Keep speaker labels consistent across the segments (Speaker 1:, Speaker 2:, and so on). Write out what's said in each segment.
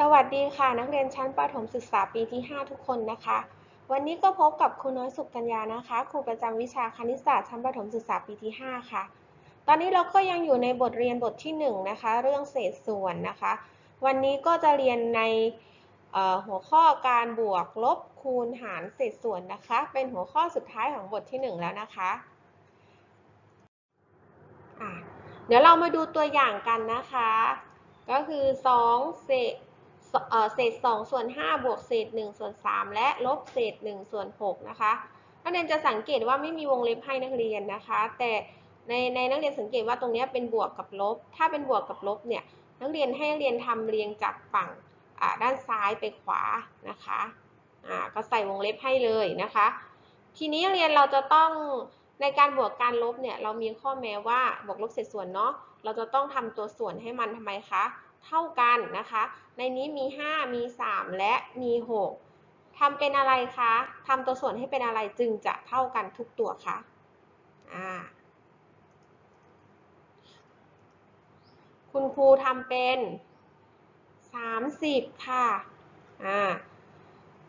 Speaker 1: สวัสดีค่ะ นักเรียนชั้นประถมศึกษาปีที่ 5 ทุกคนนะคะ วันนี้ก็พบกับครูน้อยสุกัญญานะคะ ครูประจำวิชาคณิตศาสตร์ชั้นประถมศึกษาปีที่ 5 ค่ะ ตอนนี้เราก็ยังอยู่ในบทเรียนบทที่ 1 นะคะ เรื่องเศษส่วนนะคะ วันนี้ก็จะเรียนในหัวข้อการบวกลบคูณหารเศษส่วนนะคะ เป็นหัวข้อสุดท้ายของบทที่ 1 แล้วนะคะะเดี๋ยวเรามาดูตัวอย่างกันนะคะ ก็คือ2เศษ เอ่อเศษ2ส่วน5บวกเศษ1ส่วน3และลบเศษ1ส่วน6นะคะนักเรียนจะสังเกตว่าไม่มีวงเล็บให้นักเรียนนะคะ แต่ในในนักเรียนสังเกตว่าตรงนี้เป็นบวกกับลบ ถ้าเป็นบวกกับลบเนี่ยนักเรียนให้นักเรียนทำเรียงจากฝั่งด้านซ้ายไปขวานะคะอ่าก็ใส่วงเล็บให้เลยนะคะ ทีนี้เรียนเราจะต้องในการบวกการลบเนี่ยเรามีข้อแม้ว่าบวกลบเศษส่วนเนาะเราจะต้องทำตัวส่วนให้มันทำไมคะ เท่ากันนะคะ ในนี้มี 5 มี 3 และมี 6ทำเป็นอะไรคะทำตัวส่วนให้เป็นอะไรจึงจะเท่ากันทุกตัวคะอ่าคุณครูทำเป็น 30 ค่ะอ่า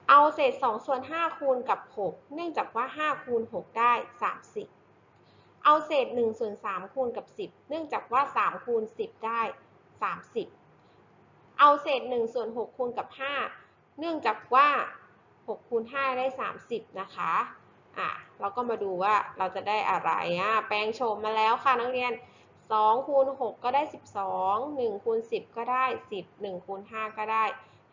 Speaker 1: เอาเศษ2ส่วน5คูณกับ 6 เนื่องจากว่า 5 คูณ 6 ได้ 30 เอาเศษ1ส่วน3คูณกับ 10 เนื่องจากว่า 3 คูณ 10 ได้ 30 เอาเศษ1ส่วน6คูณกับ 5 เนื่องจากว่า6คูณ5ได้ 30 นะคะอะเราก็มาดูว่าเราจะได้อะไรอะแปลงโฉมมาแล้วค่ะนักเรียน2คูณ6ก็ได้ 12 1คูณ10 ก็ได้ 10 1คูณ5ก็ได้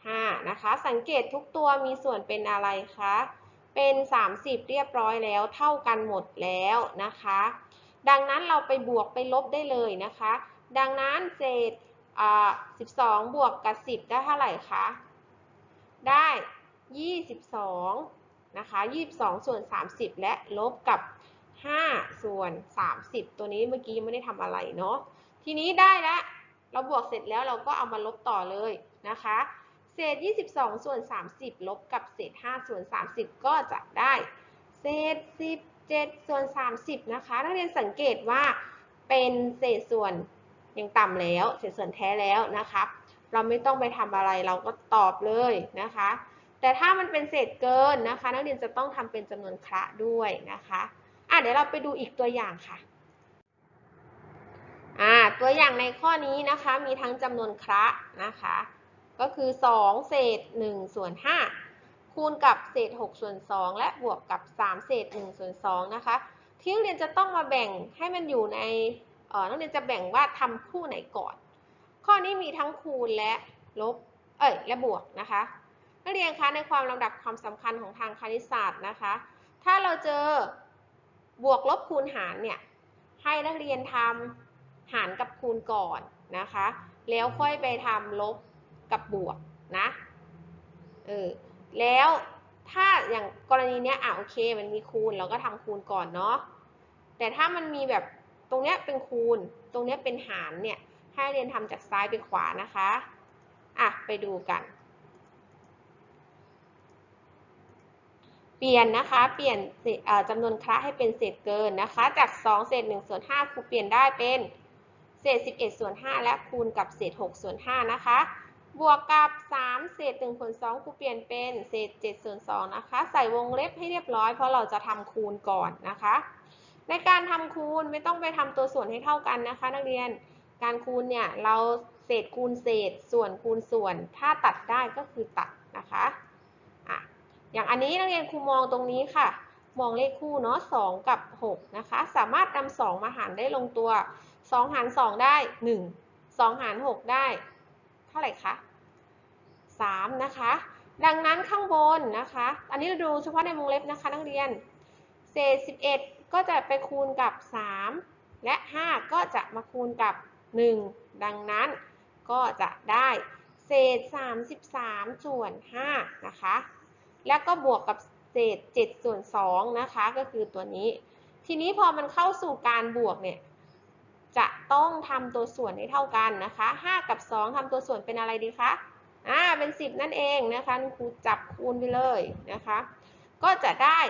Speaker 1: 5 นะคะ สังเกตทุกตัวมีส่วนเป็นอะไรคะ เป็น 30 เรียบร้อยแล้ว เท่ากันหมดแล้วนะคะ ดังนั้นเราไปบวกไปลบได้เลยนะคะ ดังนั้นเศษ 12บวกกับ10ได้เท่าไหร่คะ ได้22นะคะ22ส่วน30และลบกับ5ส่วน30ตัวนี้เมื่อกี้ยังไม่ได้ทำอะไรเนาะ ทีนี้ได้แล้วเราบวกเสร็จแล้วเราก็เอามาลบต่อเลยนะคะ เศษ 22 ส่วน 30 ลบกับเศษ 5 ส่วน 30 ก็จะได้ เศษ 17 ส่วน 30 นะคะ นักเรียนสังเกตว่าเป็นเศษส่วน ยังต่ำแล้วเศษส่วนแท้แล้วนะคะ เราไม่ต้องไปทำอะไรเราก็ตอบเลยนะคะ แต่ถ้ามันเป็นเศษเกินนะคะ นักเรียนจะต้องทำเป็นจำนวนคระด้วยนะคะอะเดี๋ยวเราไปดูอีกตัวอย่างค่ะอ่าตัวอย่างในข้อนี้นะคะมีทั้งจำนวนคระนะคะ ก็คือ 2 เศษ1ส่วน5คูณกับเศษ6ส่วน2และบวกกับ 3 เศษ1ส่วน2นะคะที่นักเรียนจะต้องมาแบ่งให้มันอยู่ใน นักเรียนจะแบ่งว่าทำคู่ไหนก่อน ข้อนี้มีทั้งคูณและลบ เอ้ย และบวกนะคะ นักเรียนคะในความลำดับความสำคัญของทางคณิตศาสตร์นะคะ ถ้าเราเจอบวกลบคูณหารเนี่ย ให้นักเรียนทำหารกับคูณก่อนนะคะ แล้วค่อยไปทำลบกับบวกนะ เออ แล้วถ้าอย่างกรณีเนี้ยอะโอเค มันมีคูณเราก็ทำคูณก่อนเนาะ แต่ถ้ามันมีแบบ ตรงเนี้ยเป็นคูณ ตรงเนี้ยเป็นหารเนี่ย ให้เรียนทำจากซ้ายไปขวานะคะ อะ ไปดูกัน เปลี่ยนนะคะ เปลี่ยนจำนวนคระให้เป็นเศษเกินนะคะ จาก 2 เศษ1ส่วน5ครูเปลี่ยนได้เป็นเศษ 11 ส่วน 5 และคูณกับเศษ 6 ส่วน 5 นะคะ บวกกับ 3 เศษ1ส่วน2ครูเปลี่ยนเป็นเศษ 7 ส่วน 2 นะคะ ใส่วงเล็บให้เรียบร้อยเพราะเราจะทำคูณก่อนนะคะ ในการทำคูณไม่ต้องไปทำตัวส่วนให้เท่ากันนะคะ นักเรียนการคูณเนี่ยเราเศษคูณเศษส่วนคูณส่วน ถ้าตัดได้ก็คือตัดนะคะอะอย่างอันนี้นักเรียนครูมองตรงนี้ค่ะ มองเลขคู่เนาะ2กับ6นะคะ สามารถนำ2มาหารได้ลงตัว 2 หาร 2 ได้ 1 2 หาร 6 ได้ เท่าไหร่คะ3นะคะ ดังนั้นข้างบนนะคะ อันนี้เราดูเฉพาะในวงเล็บนะคะ นักเรียน เศษ 11 ก็จะไปคูณกับ 3 และ 5 ก็จะมาคูณกับ 1 ดังนั้นก็จะได้เศษ 33 ส่วน 5 นะคะ แล้วก็บวกกับเศษ 7 ส่วน 2 นะคะ ก็คือตัวนี้ ทีนี้พอมันเข้าสู่การบวกเนี่ย จะต้องทำตัวส่วนให้เท่ากันนะคะ 5 กับ 2ทำตัวส่วนเป็นอะไรดีคะ อ่า เป็น 10 นั่นเองนะคะครูจับคูณไปเลยนะคะ ก็จะได้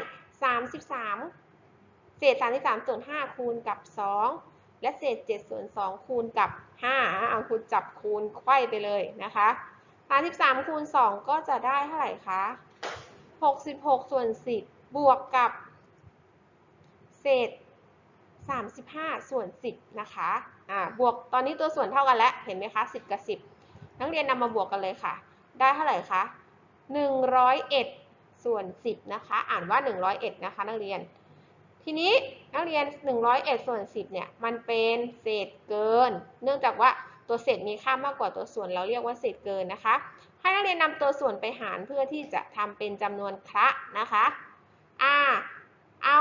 Speaker 1: 33 เศษ 33 ส่วน 5 คูณกับ 2 และเศษ 7 ส่วน 2 คูณกับ 5 เอาครูจับคูณไขว้ไปเลยนะคะ 33 คูณ 2 ก็จะได้เท่าไหร่คะ 66 ส่วน 10 บวกกับ เศษ 35 ส่วน 10 นะคะ อ่า บวก ตอนนี้ตัวส่วนเท่ากันแล้ว เห็นไหมคะ 10 กับ 10 นักเรียนนำมาบวกกันเลยค่ะ ได้เท่าไหร่คะ 101 ส่วน 10 นะคะ อ่านว่า 101 นะคะ นักเรียน ทีนี้นักเรียน 101 ส่วน 10 เนี่ย มันเป็นเศษเกิน เนื่องจากว่าตัวเศษมีค่ามากกว่าตัวส่วน เราเรียกว่าเศษเกินนะคะ ให้นักเรียนนำตัวส่วนไปหารเพื่อที่จะทำเป็นจำนวนคละนะคะอ่าเอา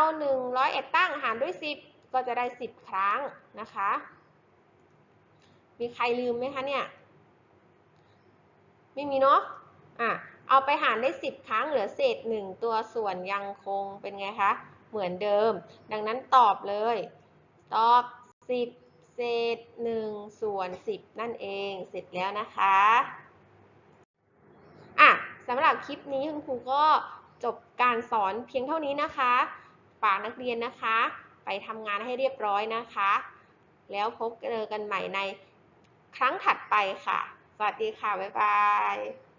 Speaker 1: 101 ตั้งหารด้วย 10 ก็จะได้ 10 ครั้งนะคะ มีใครลืมไหมคะเนี่ย ไม่มีเนาะ อะ เอาไปหารได้ 10 ครั้งเหลือเศษ 1 ตัวส่วนยังคงเป็นไงคะ เหมือนเดิม ดังนั้นตอบเลย ตอบ 10 เศษ 1 ส่วน 10 นั่นเองเสร็จแล้วนะคะอะสำหรับคลิปนี้คุณครูก็จบการสอนเพียงเท่านี้นะคะฝากนักเรียนนะคะ ไปทำงานให้เรียบร้อยนะคะ แล้วพบเจอกันใหม่ในครั้งถัดไปค่ะ สวัสดีค่ะ บ๊ายบาย